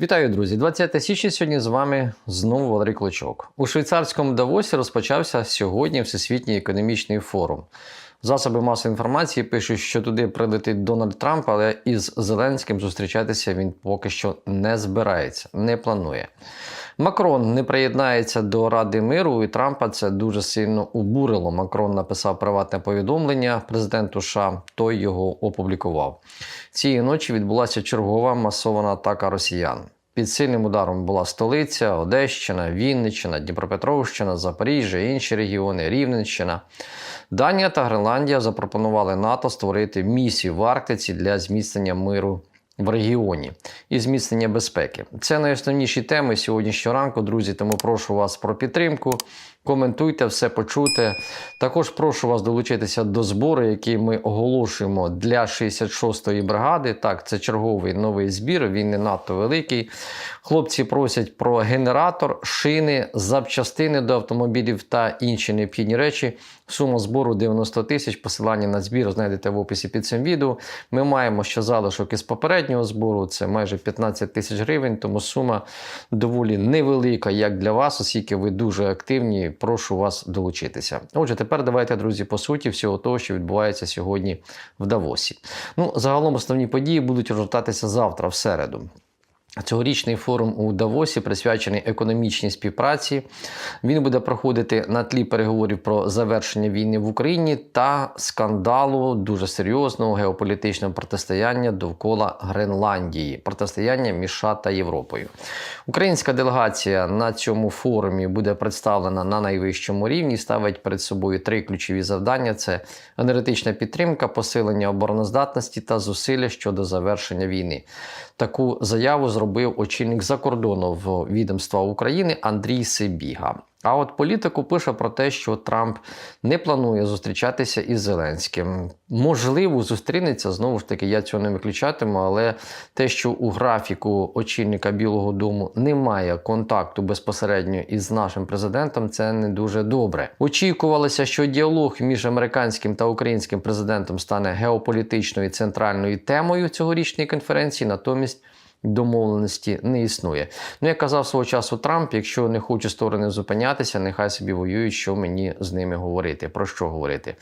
Вітаю, друзі! 20 січня сьогодні з вами знову Валерій Клочок. У швейцарському Давосі розпочався сьогодні Всесвітній економічний форум. Засоби масової інформації пишуть, що туди прилетить Дональд Трамп, але із Зеленським зустрічатися він поки що не збирається, не планує. Макрон не приєднається до Ради миру, і Трампа це дуже сильно обурило. Макрон написав приватне повідомлення президенту США, той його опублікував. Цієї ночі відбулася чергова масована атака росіян. Під сильним ударом була столиця, Одещина, Вінниччина, Дніпропетровщина, Запоріжжя, інші регіони, Рівненщина. Данія та Гренландія запропонували НАТО створити місію в Арктиці для зміцнення миру в регіоні і зміцнення безпеки. Це найосновніші теми сьогоднішнього ранку, друзі. Тому прошу вас про підтримку. Коментуйте все почуте. Також прошу вас долучитися до збору, який ми оголошуємо для 66-ї бригади. Так, це черговий новий збір. Він не надто великий. Хлопці просять про генератор, шини, запчастини до автомобілів та інші необхідні речі. Сума збору 90 тисяч. Посилання на збір знайдете в описі під цим відео. Ми маємо ще залишок із попереднього збору. Це майже 15 тисяч гривень, тому сума доволі невелика, як для вас, оскільки ви дуже активні. Прошу вас долучитися. Отже, тепер давайте, друзі, по суті, всього того, що відбувається сьогодні в Давосі. Ну, загалом основні події будуть розгортатися завтра, в середу. Цьогорічний форум у Давосі присвячений економічній співпраці. Він буде проходити на тлі переговорів про завершення війни в Україні та скандалу дуже серйозного геополітичного протистояння довкола Гренландії, протистояння між США та Європою. Українська делегація на цьому форумі буде представлена на найвищому рівні. Ставить перед собою три ключові завдання: це енергетична підтримка, посилення обороноздатності та зусилля щодо завершення війни. Таку заяву зробив очільник закордону в відомства України Андрій Сибіга. А от політику пише про те, що Трамп не планує зустрічатися із Зеленським. Можливо, зустрінеться знову ж таки, я цього не виключатиму, але те, що у графіку очільника Білого Дому немає контакту безпосередньо із нашим президентом, це не дуже добре. Очікувалося, що діалог між американським та українським президентом стане геополітичною центральною темою цьогорічної конференції, натомість. Домовленості не існує. Ну, як казав свого часу Трамп, якщо не хоче сторони зупинятися, нехай собі воюють, що мені з ними говорити. Про що говорити?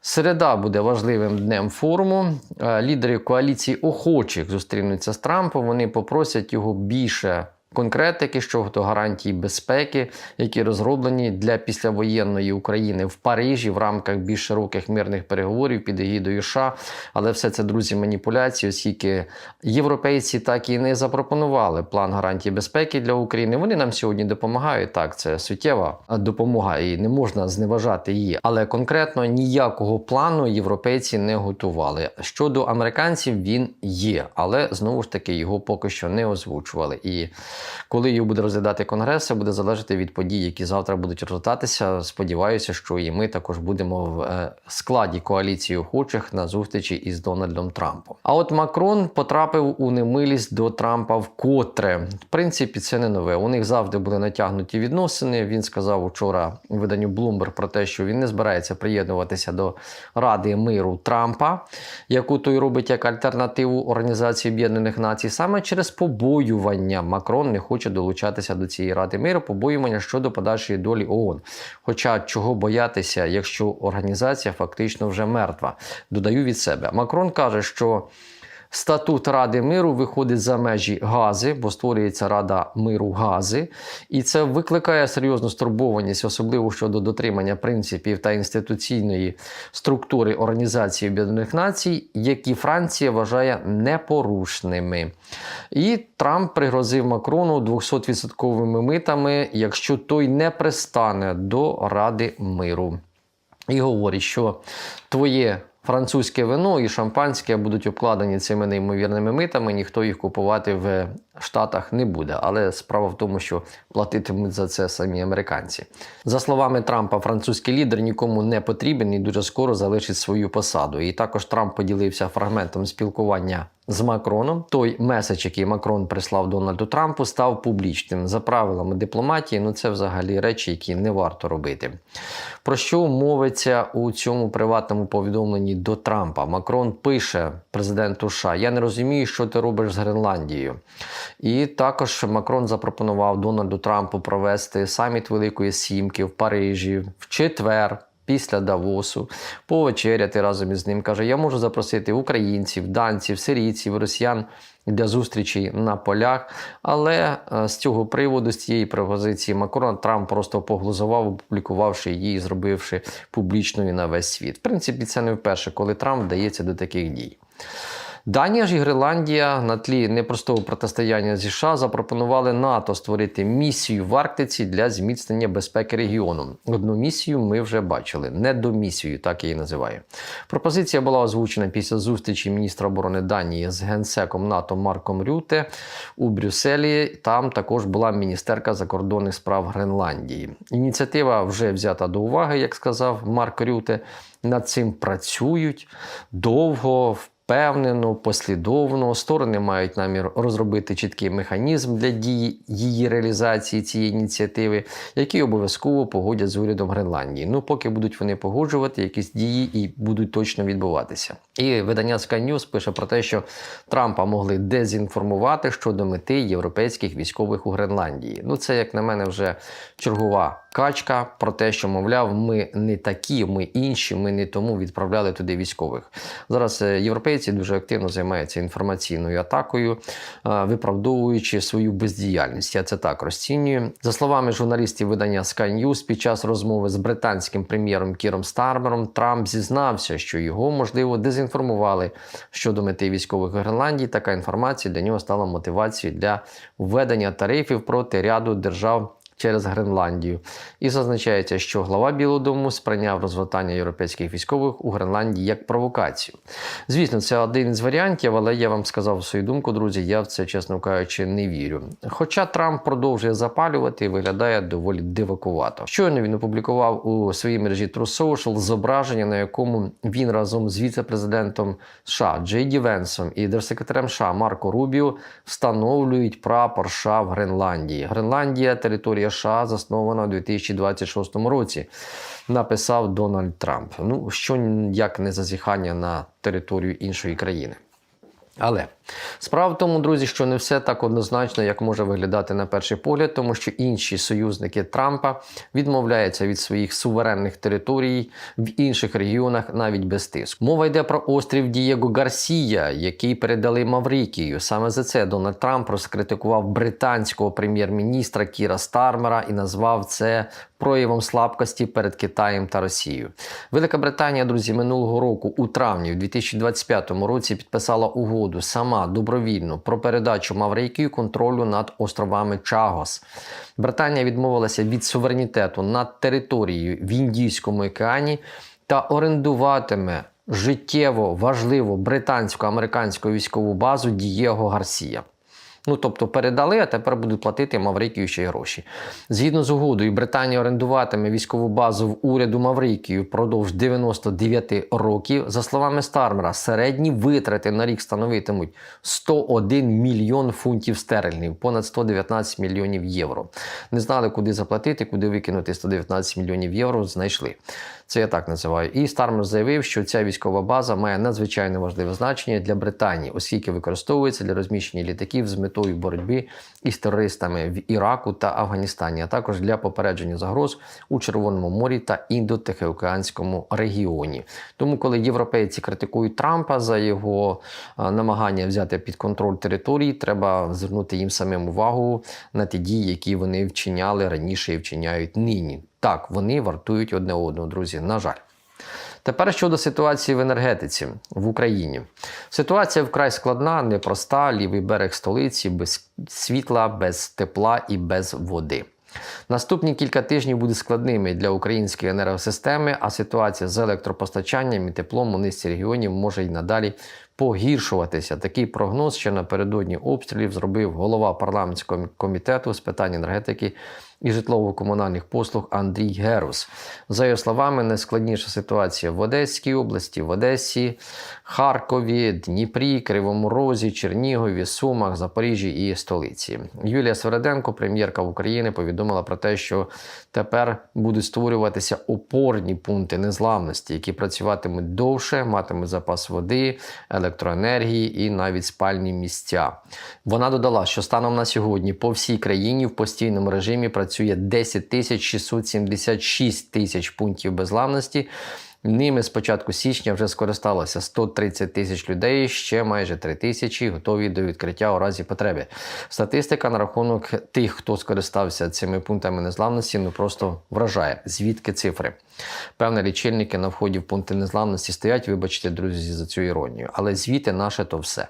Середа буде важливим днем форуму. Е, Лідери коаліції охочих зустрінуться з Трампом. Вони попросять його більше. Конкретики щодо гарантій безпеки, які розроблені для післявоєнної України в Парижі в рамках більш широких мирних переговорів під егідою США. Але все це, друзі, маніпуляції, оскільки європейці так і не запропонували план гарантій безпеки для України. Вони нам сьогодні допомагають. Так, це суттєва допомога, і не можна зневажати її. Але конкретно ніякого плану європейці не готували. Щодо американців, він є, але знову ж таки його поки що не озвучували. І коли його буде розглядати конгрес, це буде залежати від подій, які завтра будуть розгортатися. Сподіваюся, що і ми також будемо в е, складі коаліції охочих на зустрічі із Дональдом Трампом. А от Макрон потрапив у немилість до Трампа вкотре. В принципі, це не нове. У них завжди були натягнуті відносини. Він сказав вчора виданню Bloomberg про те, що він не збирається приєднуватися до Ради миру Трампа, яку той робить як альтернативу Організації Об'єднаних Націй, саме через побоювання Макрон не хоче долучатися до цієї ради миру, побоювання щодо подальшої долі ООН. Хоча чого боятися, якщо організація фактично вже мертва, додаю від себе. Макрон каже, що. Статут Ради миру виходить за межі Гази, бо створюється Рада миру Гази, і це викликає серйозну стурбованість, особливо щодо дотримання принципів та інституційної структури Організації Об'єднаних Націй, які Франція вважає непорушними. І Трамп пригрозив Макрону 200% митами, якщо той не пристане до Ради миру. І говорить, що твоє французьке вино і шампанське будуть обкладені цими неймовірними митами, ніхто їх купувати в Штатах не буде. Але справа в тому, що платитимуть за це самі американці. За словами Трампа, французький лідер нікому не потрібен і дуже скоро залишить свою посаду. І також Трамп поділився фрагментом спілкування з Макроном. Той меседж, який Макрон прислав Дональду Трампу, став публічним. За правилами дипломатії, ну це взагалі речі, які не варто робити. Про що мовиться у цьому приватному повідомленні до Трампа? Макрон пише президенту США: Я не розумію, що ти робиш з Гренландією. І також Макрон запропонував Дональду Трампу провести саміт Великої Сімки в Парижі в четвер. Після Давосу повечеряти разом із ним каже: Я можу запросити українців, данців, сирійців, росіян для зустрічі на полях. Але е, з цього приводу, з цієї пропозиції Макрона, Трамп просто поглузував, опублікувавши її, і зробивши публічною на весь світ. В принципі, це не вперше, коли Трамп вдається до таких дій. Данія ж і Гренландія на тлі непростого протистояння зі США запропонували НАТО створити місію в Арктиці для зміцнення безпеки регіону. Одну місію ми вже бачили, недомісію, так її називаю. Пропозиція була озвучена після зустрічі міністра оборони Данії з генсеком НАТО Марком Рюте у Брюсселі. Там також була міністерка закордонних справ Гренландії. Ініціатива вже взята до уваги, як сказав Марк Рюте. Над цим працюють довго. Впевнено, послідовно сторони мають намір розробити чіткий механізм для дії її реалізації цієї ініціативи, який обов'язково погодять з урядом Гренландії. Ну, поки будуть вони погоджувати, якісь дії і будуть точно відбуватися. І видання Sky News пише про те, що Трампа могли дезінформувати щодо мети європейських військових у Гренландії. Ну, це, як на мене, вже чергова качка про те, що, мовляв, ми не такі, ми інші, ми не тому відправляли туди військових. Зараз е, європейці дуже активно займаються інформаційною атакою, е, виправдовуючи свою бездіяльність. Я це так розцінюю. За словами журналістів видання Sky News, під час розмови з британським прем'єром Кіром Стармером Трамп зізнався, що його можливо дезінформували щодо мети військових Гренландії. Така інформація для нього стала мотивацією для введення тарифів проти ряду держав через Гренландію. І зазначається, що глава Білого Дому сприйняв розвертання європейських військових у Гренландії як провокацію. Звісно, це один із варіантів, але я вам сказав свою думку, друзі. Я в це, чесно кажучи, не вірю. Хоча Трамп продовжує запалювати і виглядає доволі дивакувато. Щойно він опублікував у своїй мережі True Social зображення, на якому він разом з віце-президентом США Джей Ді Венсом і держсекретарем США Марко Рубіо встановлюють прапор США в Гренландії. Гренландія територія США заснована у 2026 році. Написав Дональд Трамп. Ну що як не зазіхання на територію іншої країни. Але справа в тому, друзі, що не все так однозначно, як може виглядати на перший погляд, тому що інші союзники Трампа відмовляються від своїх суверенних територій в інших регіонах навіть без тиску. Мова йде про острів Дієго Гарсія, який передали Маврикію. Саме за це Дональд Трамп розкритикував британського прем'єр-міністра Кіра Стармера і назвав це проявом слабкості перед Китаєм та Росією. Велика Британія, друзі, минулого року у травні, в 2025 році, підписала угоду сама добровільно про передачу Маврикію контролю над островами Чагос. Британія відмовилася від суверенітету над територією в Індійському океані та орендуватиме життєво важливу британсько-американську військову базу Дієго Гарсія. Ну, тобто передали, а тепер будуть платити Маврикію ще й гроші. Згідно з угодою, Британія орендуватиме військову базу в уряду Маврикію впродовж 99 років. За словами Стармера, середні витрати на рік становитимуть 101 мільйон фунтів стерлінгів, понад 119 мільйонів євро. Не знали, куди заплатити, куди викинути 119 мільйонів євро. Знайшли. Це я так називаю. І Стармер заявив, що ця військова база має надзвичайно важливе значення для Британії, оскільки використовується для розміщення літаків з метою боротьби із терористами в Іраку та Афганістані, а також для попередження загроз у Червоному морі та Індо-Тихоокеанському регіоні. Тому, коли європейці критикують Трампа за його намагання взяти під контроль території, треба звернути їм самим увагу на ті дії, які вони вчиняли раніше і вчиняють нині. Так, вони вартують одне одного, друзі. На жаль. Тепер щодо ситуації в енергетиці в Україні. Ситуація вкрай складна, непроста, лівий берег столиці без світла, без тепла і без води. Наступні кілька тижнів будуть складними для української енергосистеми, а ситуація з електропостачанням і теплом у низці регіонів може й надалі погіршуватися. Такий прогноз ще напередодні обстрілів зробив голова парламентського комітету з питань енергетики і житлово-комунальних послуг Андрій Герус. За його словами, найскладніша ситуація в Одеській області, в Одесі, Харкові, Дніпрі, Кривому Розі, Чернігові, Сумах, Запоріжжі і столиці. Юлія Свереденко, прем'єрка України, повідомила про те, що тепер будуть створюватися опорні пункти незламності, які працюватимуть довше, матимуть запас води, електроенергії і навіть спальні місця. Вона додала, що станом на сьогодні по всій країні в постійному режимі працює 10 тисяч 676 тисяч пунктів безламності. Ними з початку січня вже скористалося 130 тисяч людей, ще майже 3 тисячі готові до відкриття у разі потреби. Статистика на рахунок тих, хто скористався цими пунктами незламності, ну просто вражає. Звідки цифри? Певні лічильники на вході в пункти незламності стоять, вибачте, друзі, за цю іронію. Але звідти наше то все.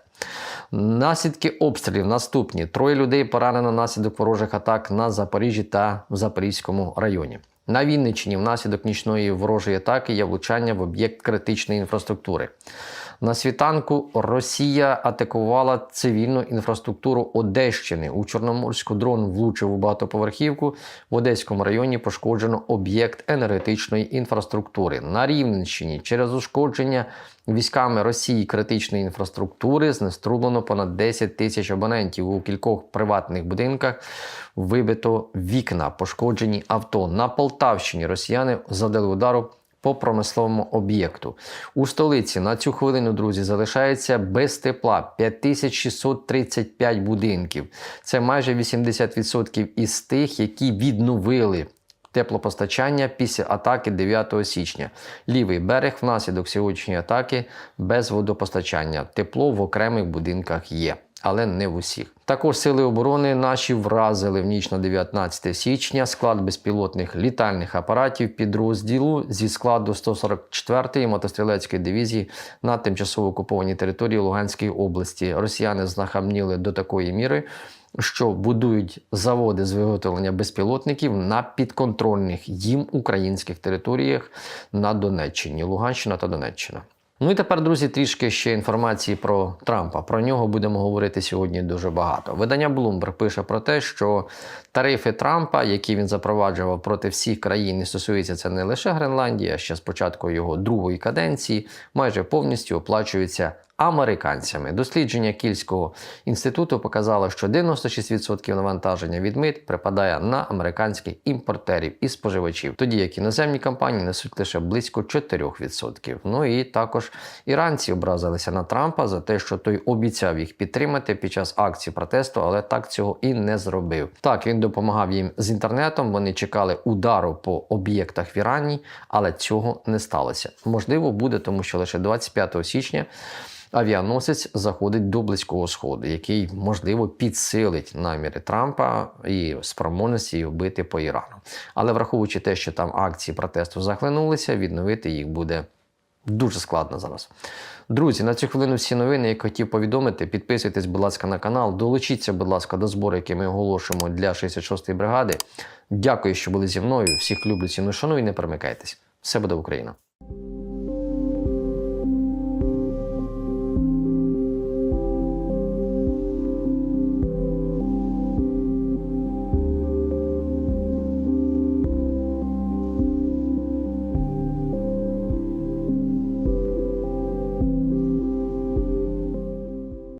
Наслідки обстрілів наступні: троє людей поранено внаслідок ворожих атак на Запоріжжі та в Запорізькому районі. На Вінниччині внаслідок нічної ворожої атаки є влучання в об'єкт критичної інфраструктури. На світанку Росія атакувала цивільну інфраструктуру Одещини. У Чорноморську дрон влучив у багатоповерхівку. В Одеському районі пошкоджено об'єкт енергетичної інфраструктури. На Рівненщині через ушкодження військами Росії критичної інфраструктури знеструблено понад 10 тисяч абонентів. У кількох приватних будинках вибито вікна, пошкоджені авто. На Полтавщині росіяни завдали удару по промисловому об'єкту. У столиці на цю хвилину, друзі, залишається без тепла 5635 будинків. Це майже 80% із тих, які відновили. Теплопостачання після атаки 9 січня. Лівий берег внаслідок сьогоднішньої атаки без водопостачання. Тепло в окремих будинках є, але не в усіх. Також сили оборони наші вразили в ніч на 19 січня склад безпілотних літальних апаратів підрозділу зі складу 144-ї мотострілецької дивізії на тимчасово окупованій території Луганської області. Росіяни знахамніли до такої міри. Що будують заводи з виготовлення безпілотників на підконтрольних їм українських територіях на Донеччині, Луганщина та Донеччина. Ну і тепер, друзі, трішки ще інформації про Трампа. Про нього будемо говорити сьогодні дуже багато. Видання Bloomberg пише про те, що тарифи Трампа, які він запроваджував проти всіх країн, і стосується це не лише Гренландії, а ще з початку його другої каденції, майже повністю оплачуються американцями. Дослідження Кільського інституту показало, що 96% навантаження від мит припадає на американських імпортерів і споживачів, тоді як іноземні компанії несуть лише близько 4%. Ну і також іранці образилися на Трампа за те, що той обіцяв їх підтримати під час акції протесту, але так цього і не зробив. Так він допомагав їм з інтернетом. Вони чекали удару по об'єктах в Ірані, але цього не сталося. Можливо, буде, тому що лише 25 січня авіаносець заходить до близького сходу, який можливо підсилить наміри Трампа і спроможності його бити по Ірану. Але враховуючи те, що там акції протесту захлинулися, відновити їх буде. Дуже складно зараз. Друзі, на цю хвилину всі новини, які хотів повідомити. Підписуйтесь, будь ласка, на канал. Долучіться, будь ласка, до збору, який ми оголошуємо для 66-ї бригади. Дякую, що були зі мною. Всіх люблю, ціну шаную і не перемикайтесь. Все буде Україна!